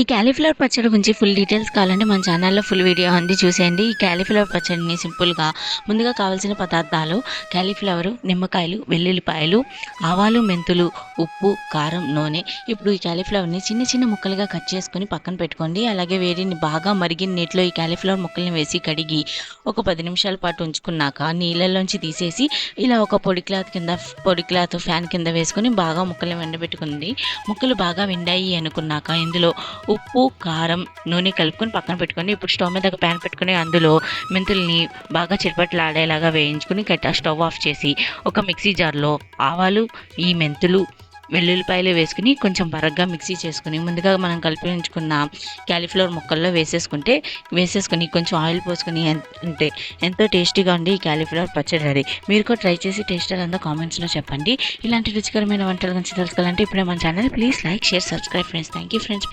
ఈ క్యాలీఫ్లవర్ పచ్చడి గురించి ఫుల్ డీటెయిల్స్ కావాలంటే మన ఛానల్లో ఫుల్ వీడియో ఉంది చూసేయండి. ఈ క్యాలీఫ్లవర్ పచ్చడిని సింపుల్గా ముందుగా కావాల్సిన పదార్థాలు క్యాలీఫ్లవర్ నిమ్మకాయలు వెల్లుల్లిపాయలు ఆవాలు మెంతులు ఉప్పు కారం నూనె. ఇప్పుడు ఈ క్యాలీఫ్లవర్ని చిన్న చిన్న ముక్కలుగా కట్ చేసుకొని పక్కన పెట్టుకోండి. అలాగే వేడిని బాగా మరిగిన నీటిలో ఈ క్యాలీఫ్లవర్ ముక్కల్ని వేసి కడిగి ఒక పది నిమిషాల పాటు ఉంచుకున్నాక నీళ్ళలోంచి తీసేసి ఇలా ఒక పొడి క్లాత్ కింద పొడి క్లాత్ ఫ్యాన్ కింద వేసుకొని బాగా ముక్కల్ని వెండబెట్టుకుంది. ముక్కలు బాగా వెండాయి అనుకున్నాక ఇందులో ఉప్పు కారం నూనె కలుపుకొని పక్కన పెట్టుకొని ఇప్పుడు స్టవ్ మీద ఒక ప్యాన్ పెట్టుకొని అందులో మెంతుల్ని బాగా చిరపట్లాడేలాగా వేయించుకుని కట్ట స్టవ్ ఆఫ్ చేసి ఒక మిక్సీ జార్లో ఆవాలు ఈ మెంతులు వెల్లుల్లిపాయలు వేసుకుని కొంచెం బరగ్గా మిక్సీ చేసుకుని ముందుగా మనం కలిపి ఉంచుకున్న క్యాలీఫ్లవర్ ముక్కల్లో వేసేసుకుంటే వేసేసుకుని కొంచెం ఆయిల్ పోసుకుని అంటే ఎంతో టేస్టీగా ఉండి ఈ క్యాలీఫ్లవర్ పచ్చడి రెడీ. మీరు కూడా ట్రై చేసి టేస్ట్ అంతా కామెంట్స్లో చెప్పండి. ఇలాంటి రుచికరమైన వంటల గురించి తెలుసుకోవాలంటే ఇప్పుడే మన channel please like share subscribe friends. Thank you friends.